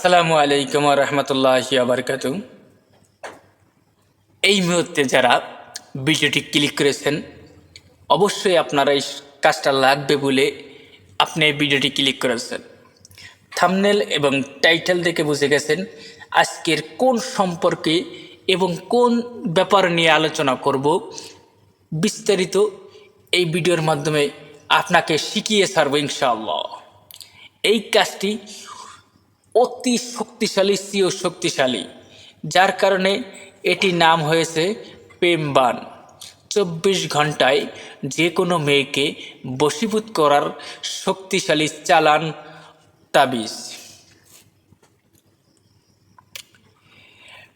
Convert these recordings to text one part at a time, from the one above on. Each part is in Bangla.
আসসালামু আলাইকুম রহমতুল্লাহ আবরকাত এই মুহূর্তে যারা ভিডিওটি ক্লিক করেছেন, অবশ্যই আপনারা এই কাজটা লাগবে বলে আপনি এই ভিডিওটি ক্লিক করেছেন। থামনেল এবং টাইটেল দেখে বুঝে গেছেন আজকের কোন সম্পর্কে এবং কোন ব্যাপার নিয়ে আলোচনা করব। বিস্তারিত এই ভিডিওর মাধ্যমে আপনাকে শিখিয়ে ছাড়ব ইনশাআল্লাহ। এই কাজটি অতি শক্তিশালী, সিও শক্তিশালী। যার কারণে এটি নাম হয়েছে প্রেমবান চব্বিশ ঘন্টায় যে কোনো মেয়েকে বশীভূত করার শক্তিশালী চালান তাবিজ।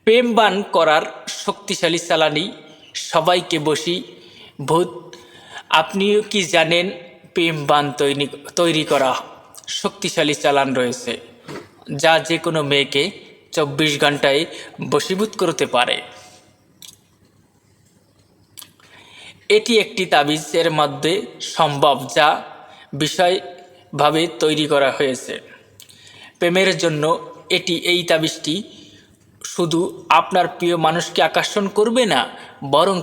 প্রেমবান করার শক্তিশালী চালানি সবাইকে বসি ভূত। আপনিও কি জানেন প্রেমবান তৈরি তৈরি করা শক্তিশালী চালান রয়েছে? যা যে কোনো মেয়েকে চব্বিশ ঘন্টায় বশীভূত করতে পারে। এটি একটি তাবিজের মধ্যে সম্ভব যা বিষয়ভাবে তৈরি করা হয়েছে। প্রেমের জন্য এটি, এই তাবিজটি শুধু আপনার প্রিয় মানুষকে আকর্ষণ করবে না, বরং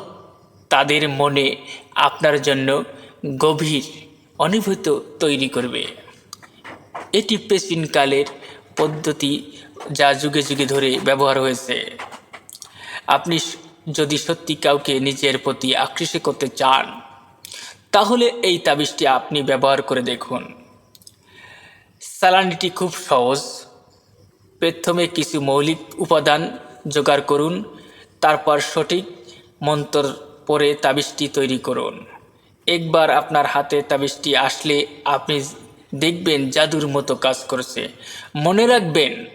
তাদের মনে আপনার জন্য গভীর অনুভূত তৈরি করবে। এটি প্রাচীনকালের পদ্ধতি যা যুগে যুগে ধরে ব্যবহার হয়েছে। আপনি যদি সত্যি কাউকে নিজের প্রতি আকৃষ্ট করতে চান, তাহলে এই তাবিজটি আপনি ব্যবহার করে দেখুন। সালানিটি খুব সহজ। প্রথমে কিছু মৌলিক উপাদান জোগাড় করুন, তারপর সঠিক মন্ত্র পরে তাবিজটি তৈরি করুন। একবার আপনার হাতে তাবিজটি আসলে আপনি দেখবেন জাদুর মতো কাজ করছে। মনে রাখবেন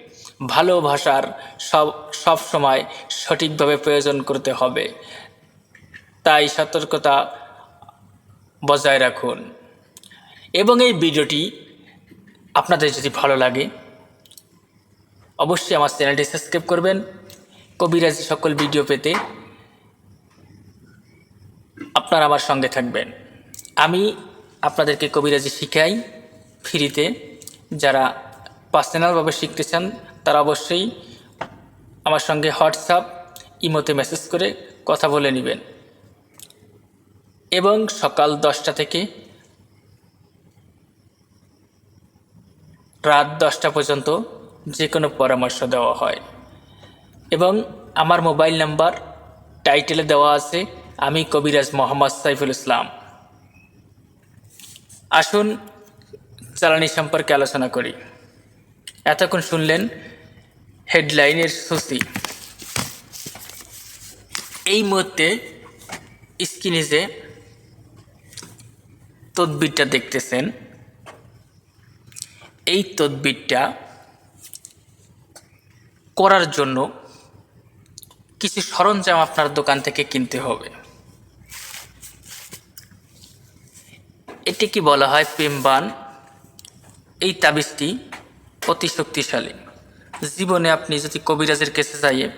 ভালোবাসার সব সব সময় সঠিকভাবে প্রয়োজন করতে হবে। তাই সতর্কতা বজায় রাখুন। এবং এই ভিডিওটি আপনাদের যদি ভালো লাগে, অবশ্যই আমার চ্যানেলটি সাবস্ক্রাইব করবেন। কবিরাজি সকল ভিডিও পেতে আপনারা আমার সঙ্গে থাকবেন। আমি আপনাদেরকে কবিরাজি শিখাই। ফ্রিতে যারা পার্সোনালভাবে শিখতে চান, তারা অবশ্যই আমার সঙ্গে হোয়াটসঅ্যাপ, ইমোতে মেসেজ করে কথা বলে নেবেন। এবং সকাল দশটা থেকে রাত দশটা পর্যন্ত যে কোনো পরামর্শ দেওয়া হয়। এবং আমার মোবাইল নাম্বার টাইটেলে দেওয়া আছে, আমি কবিরাজ মোহাম্মদ সাইফুল ইসলাম। আসুন জ্বালানি সম্পর্কে আলোচনা করি। এতক্ষণ শুনলেন হেডলাইনের সূচি। এই মুহূর্তে স্ক্রিনে যে তদবিরটা দেখতেছেন, এই তদবিরটা করার জন্য কিছু সরঞ্জাম আপনার দোকান থেকে কিনতে হবে। এটিকে বলা হয় প্রেমবান এই তাবিজটি অতি শক্তিশালী। জীবনে আপনি যদি কবিরাজের কাছে যাইয়ে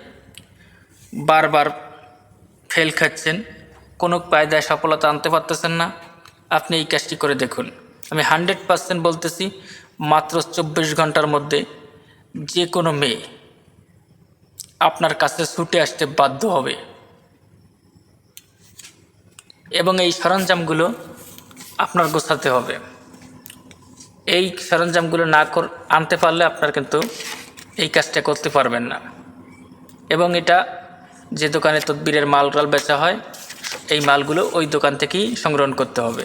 বারবার ফেল খাচ্ছেন, কোনো পায়দায় সফলতা আনতে পারতেছেন না, আপনি এই কাজটি করে দেখুন। আমি হান্ড্রেড পার্সেন্ট বলতেছি, মাত্র চব্বিশ ঘণ্টার মধ্যে যে কোনো মেয়ে আপনার কাছে ছুটে আসতে বাধ্য হবে। এবং এই সরঞ্জামগুলো আপনার গোছাতে হবে। এই সরঞ্জামগুলো না কর, আনতে পারলে আপনার কিন্তু এই কাজটা করতে পারবেন না। এবং এটা যে দোকানে তদবিরের মাল টাল বেচা হয়, এই মালগুলো ওই দোকান থেকেই সংগ্রহণ করতে হবে।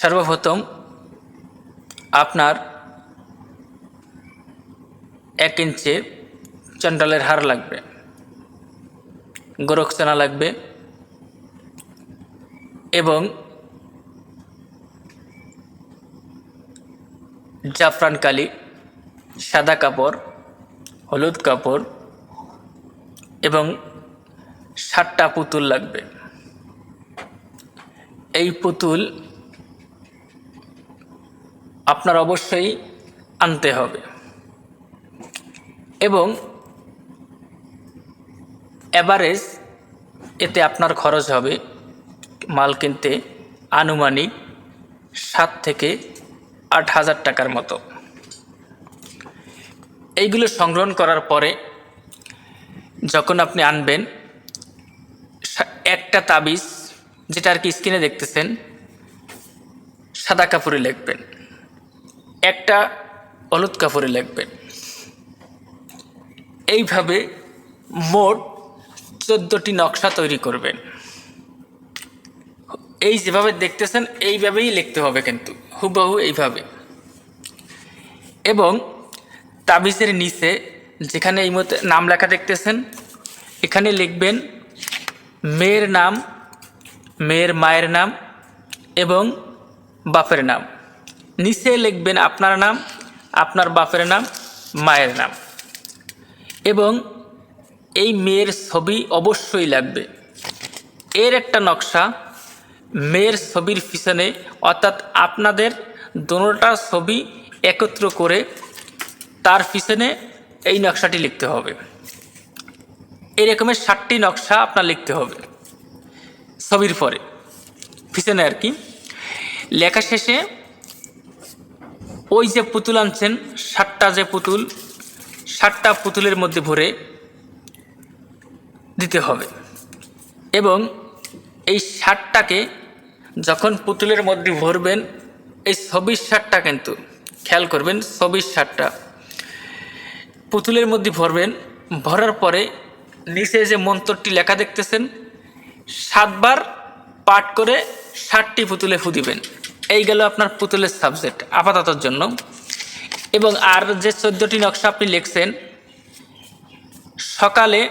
সর্বপ্রথম আপনার এক ইঞ্চে চন্ডালের হার লাগবে গোরখচানা লাগবে এবং জাফরান কালি, সাদা কাপড়, হলুদ কাপড় এবং সাতটা পুতুল লাগবে। এই পুতুল আপনার অবশ্যই আনতে হবে এবং অ্যাভারেজ এতে আপনার খরচ হবে মাল কিনতে আনুমানিক সাত থেকে আট হাজার টাকার মতো। এইগুলো সংগ্রহণ করার পরে যখন আপনি আনবেন, একটা তাবিজ, যেটা আর কি স্ক্রিনে দেখতেছেন, সাদা কাপড়ে লিখবেন। একটা হলুদ কাপড়ে লিখবেন। এইভাবে মোট চোদ্দোটি নকশা তৈরি করবেন। এই যেভাবে দেখতেছেন, এইভাবেই লিখতে হবে কিন্তু, হুবহু এইভাবে। এবং তাবিজের নিচে যেখানে এই মতো নাম লেখা দেখতেছেন, এখানে লিখবেন, মেয়ের নাম, মেয়ের মায়ের নাম এবং বাপের নাম। নিচে লিখবেন আপনার নাম, আপনার বাপের নাম, মায়ের নাম। এবং এই মেয়ের ছবি অবশ্যই লাগবে। এর একটা নকশা মেয়ের ছবির পিছনে, অর্থাৎ আপনাদের দোনোটা ছবি একত্র করে তার পিছনে এই নকশাটি লিখতে হবে। এই রকমের ষাটটি নকশা আপনার লিখতে হবে ছবির পরে। পিছনে আর কি। লেখা শেষে ওই যে পুতুল আনছেন ষাটটা যে পুতুল ষাটটা পুতুলের মধ্যে ভরে দিতে হবে। এবং এই ষাটটাকে যখন পুতুলের মধ্যে ভরবেন, এই ছবির ষাটটা কিন্তু, খেয়াল করবেন, ছবির সারটা পুতুলের মধ্যে ভরবেন, ভরার পরে নিচে যে মন্ত্রটি লেখা দেখতেছেন, সাতবার পাঠ করে ষাটটি পুতুলে ফু দিবেন। এই গেল আপনার পুতুলের সাবজেক্ট আপাততর জন্য। এবং আর যে চোদ্দোটি নকশা আপনি লিখছেন, সকালে